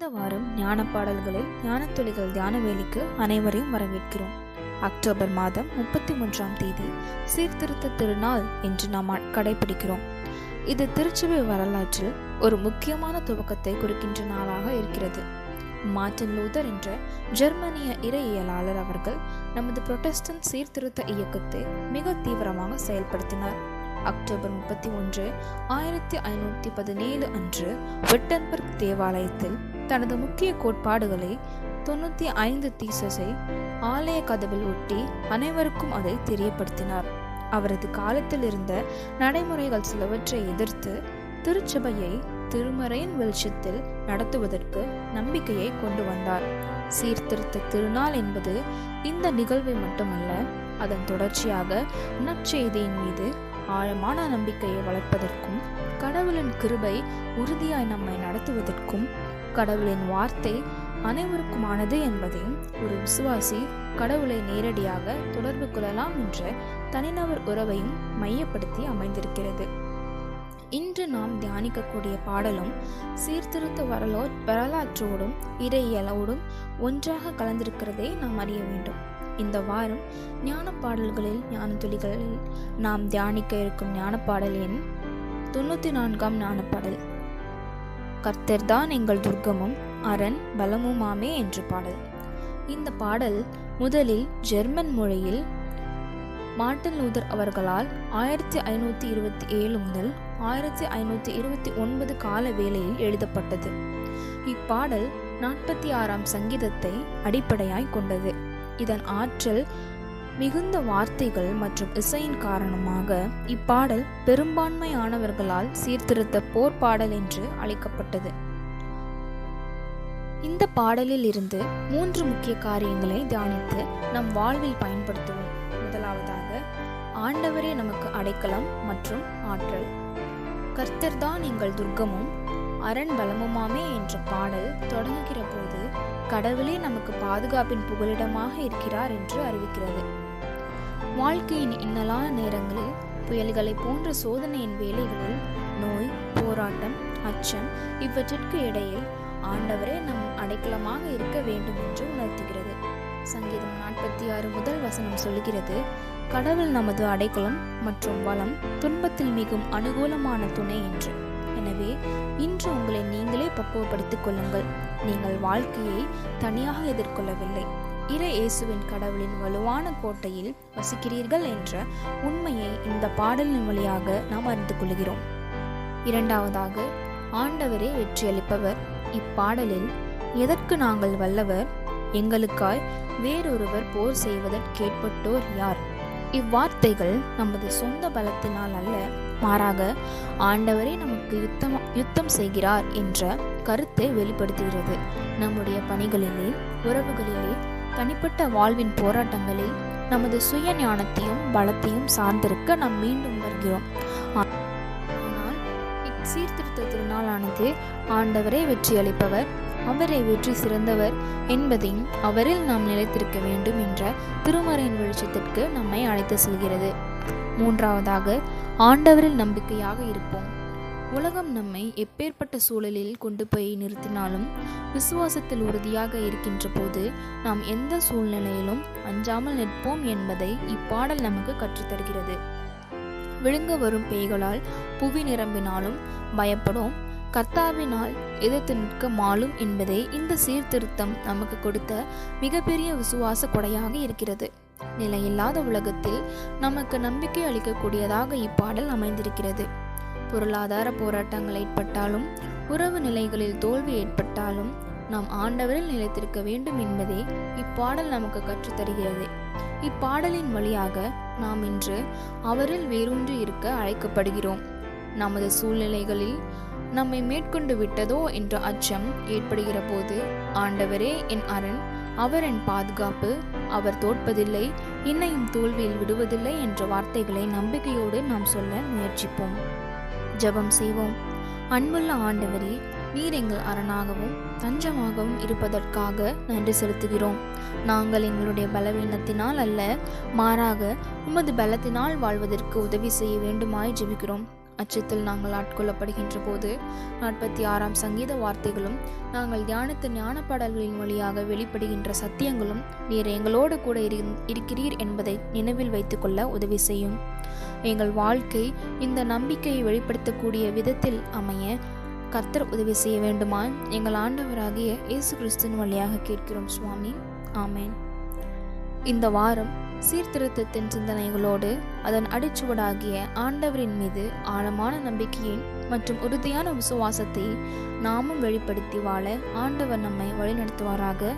இந்த வாரம் ஞான பாடல்களில் ஞானத்துளிகள் தியான வேலைக்கு அனைவரையும் வரவேற்கிறோம். அக்டோபர் மாதம் முப்பத்தி மூன்றாம் தேதி சீர்திருத்த திருநாள் என்று நாம் கடைபிடிக்கிறோம். இது திருச்சபை வரலாற்றில் ஒரு முக்கியமான துவக்கத்தை குறிக்கின்ற நாளாக இருக்கிறது. மார்ட்டின் லூதர் என்ற ஜெர்மனிய இறையியலாளர் அவர்கள் நமது புரொட்டஸ்டன்ட் சீர்திருத்த இயக்கத்தை மிக தீவிரமாக செயல்படுத்தினார். அக்டோபர் முப்பத்தி ஒன்று ஆயிரத்தி ஐநூற்றி பதினேழு அன்று விட்டன்பர்க் தேவாலயத்தில் தனது முக்கிய கோட்பாடுகளை தொண்ணூற்றி ஐந்து தீசஸை ஆலய கதவில் ஒட்டி அனைவருக்கும் அதை தெரியப்படுத்தினார். அவரது காலத்தில் இருந்த நடைமுறைகள் சிலவற்றை எதிர்த்து திருச்சபையை திருமறையின் வெளிச்சத்தில் நடத்துவதற்கு நம்பிக்கையை கொண்டு வந்தார். சீர்திருத்த திருநாள் என்பது இந்த நிகழ்வை மட்டுமல்ல அதன் தொடர்ச்சியாக நற்செய்தியின் மீது ஆழமான நம்பிக்கையை வளர்ப்பதற்கும் கடவுளின் கிருபை உறுதியாய் நம்மை நடத்துவதற்கும் கடவுளின் வார்த்தை அனைவருக்குமானது என்பதையும் ஒரு விசுவாசி கடவுளை நேரடியாக தொடர்பு கொள்ளலாம் என்ற தனிநபர் உறவையும் மையப்படுத்தி அமைந்திருக்கிறது. இன்று நாம் தியானிக்கக்கூடிய பாடலும் சீர்திருத்த வரலோ வரலாற்றோடும் இறையியலோடும் ஒன்றாக கலந்திருக்கிறதை நாம் அறிய வேண்டும். இந்த வாரம் ஞான பாடல்களில் ஞான துளிகளில் நாம் தியானிக்க இருக்கும் ஞான எண் தொண்ணூற்றி நான்காம் ஞானப்பாடல். பாடல் கர்த்தர்தான் எங்கள் துர்க்கமும் அரண் பலமுமாமே என்று பாடல். இந்த பாடல் முதலில் ஜெர்மன் மொழியில் மார்ட்டின் லூதர் அவர்களால் ஆயிரத்தி ஐநூற்றி இருபத்தி ஏழு முதல் ஆயிரத்தி ஐநூற்றி இருபத்தி ஒன்பது கால வேளையில் எழுதப்பட்டது. இப்பாடல் நாற்பத்தி ஆறாம் சங்கீதத்தை அடிப்படையாய் கொண்டது. இதன் ஆற்றல் மிகுந்த வார்த்தைகள் மற்றும் இசையின் காரணமாக இப்பாடல் பெரும்பான்மையானவர்களால் சீர்திருத்த போர் பாடல் என்று அழைக்கப்பட்டது. இந்த பாடலில் இருந்து மூன்று முக்கிய காரியங்களை தியானித்து நம் வாழ்வில் பயன்படுத்துவோம். முதலாவதாக ஆண்டவரே நமக்கு அடைக்கலம் மற்றும் ஆற்றல். கர்த்தர்தான் எங்கள் துர்க்கமும் அரண் பலமுமாமே என்ற பாடல் தொடங்குகிற போது கடவுளே நமக்கு பாதுகாப்பின் புகலிடமாக இருக்கிறார் என்று அறிவிக்கிறது. வாழ்க்கையின் இன்னலான நேரங்களில் புயல்களை போன்ற சோதனையின் வேலைகளில் நோய் போராட்டம் அச்சம் இவற்றிற்கு இடையில் ஆண்டவரே நம் அடைக்கலமாக இருக்க வேண்டும் என்று உணர்த்துகிறது. சங்கீதம் நாற்பத்தி ஆறு முதல் வசனம் சொல்கிறது கடவுள் நமது அடைக்கலம் மற்றும் வளம் துன்பத்தில் மிகவும் அனுகூலமான துணை என்று. எனவே இன்று உங்களை நீங்களே பக்குவப்படுத்திக் கொள்ளுங்கள். நீங்கள் வாழ்க்கையை தனியாக எதிர்கொள்ளவில்லை. இற இயேசுவின் கடவுளின் வலுவான கோட்டையில் வசிக்கிறீர்கள் என்ற உண்மையை இந்த பாடலின் வழியாக நாம் அறிந்து கொள்கிறோம். இரண்டாவதாக ஆண்டவரே வெற்றியளிப்பவர் இப்பாடலில் எதற்கு நாங்கள் வல்லவர்? எங்களுக்காய் வேறொருவர் போர் செய்வதற்கேற்பட்டோர் யார்? இவ்வார்த்தைகள் நமது சொந்த பலத்தினால் அல்ல. மாறாக ஆண்டவரே நமக்கு யுத்தம் யுத்தம் செய்கிறார் என்ற கருத்தை வெளிப்படுத்துகிறது. நம்முடைய பணிகளிலே உறவுகளிலே தனிப்பட்ட வாழ்வின் போராட்டங்களில் நமது சுய ஞானத்தையும் பலத்தையும் சார்ந்திருக்க நாம் மீண்டும் வருகிறோம். ஆனால் இச்சீர்திருத்த திருநாளானது ஆண்டவரே வெற்றி அளிப்பவர் வெற்றி சிறந்தவர் என்பதையும் அவரில் நாம் நிலைத்திருக்க வேண்டும் என்ற திருமறையின் வெளிச்சத்திற்கு நம்மை அழைத்து செல்கிறது. மூன்றாவதாக ஆண்டவரில் நம்பிக்கையாக இருப்போம். உலகம் நம்மை எப்பேற்பட்ட சூழலில் கொண்டு போய் நிறுத்தினாலும் விசுவாசத்தில் உறுதியாக இருக்கின்ற போது நாம் எந்த சூழ்நிலையிலும் அஞ்சாமல் நிற்போம் என்பதை இப்பாடல் நமக்கு கற்றுத்தருகிறது. விழுங்க வரும் பேய்களால் புவி நிரம்பினாலும் பயப்படும். கர்த்தாவினால் எதிர்த்து நிற்க மாலும் என்பதே இந்த சீர்திருத்தம் நமக்கு கொடுத்த மிகப்பெரிய விசுவாச கொடையாக இருக்கிறது. நிலையில்லாத உலகத்தில் நமக்கு நம்பிக்கை அளிக்கக்கூடியதாக இப்பாடல் அமைந்திருக்கிறது. பொருளாதார போராட்டங்கள் ஏற்பட்டாலும் உறவு நிலைகளில் தோல்வி ஏற்பட்டாலும் நாம் ஆண்டவரில் நிலைத்திருக்க வேண்டும் என்பதே இப்பாடல் நமக்கு கற்றுத்தருகிறது இப்பாடலின் வழியாக நாம் இன்று அவரில் வேரூன்றி இருக்க அழைக்கப்படுகிறோம். நமது சூழ்நிலைகளில் நம்மை மேற்கொண்டு விட்டதோ என்ற அச்சம் ஏற்படுகிற போது ஆண்டவரே என் அரண் அவர் என் பாதுகாப்பு அவர் தோற்பதில்லை என்னையும் தோல்வியில் விடுவதில்லை என்ற வார்த்தைகளை நம்பிக்கையோடு நாம் சொல்ல முயற்சிப்போம். ஜெபம் செய்வோம். அன்புள்ள ஆண்டவரே நீர் எங்கள் அரணாகவும் தஞ்சமாகவும் இருப்பதற்காக நன்றி செலுத்துகிறோம். நாங்கள் எங்களுடைய பலவீனத்தினால் அல்ல மாறாக உமது பலத்தினால் வாழ்வதற்கு உதவி செய்ய வேண்டுமாய் ஜெபிக்கிறோம். அச்சத்தில் நாங்கள் ஆட்கொள்ளப்படுகின்ற போது நாற்பத்தி ஆறாம் சங்கீத வார்த்தைகளும் நாங்கள் தியானித்த ஞான பாடல்களின் வழியாக வெளிப்படுகின்ற சத்தியங்களும் நீர் எங்களோடு கூட இரு- இருக்கிறீர் என்பதை நினைவில் வைத்துக்கொள்ள உதவி செய்யும். எங்கள் வாழ்க்கை இந்த நம்பிக்கையை வெளிப்படுத்தக்கூடிய விதத்தில் அமைய கர்த்தர் உதவி செய்ய வேண்டுமா? எங்கள் ஆண்டவராகிய இயேசு கிறிஸ்துவின் வழியாக கேட்கிறோம் சுவாமி. ஆமேன். இந்த வாரம் சீர்திருத்தத்தின் சிந்தனைகளோடு அதன் அடிச்சுவடாகிய ஆண்டவரின் மீது ஆழமான நம்பிக்கையை மற்றும் உறுதியான விசுவாசத்தை நாமும் வெளிப்படுத்தி வாழ ஆண்டவர் நம்மை வழிநடத்துவாராக.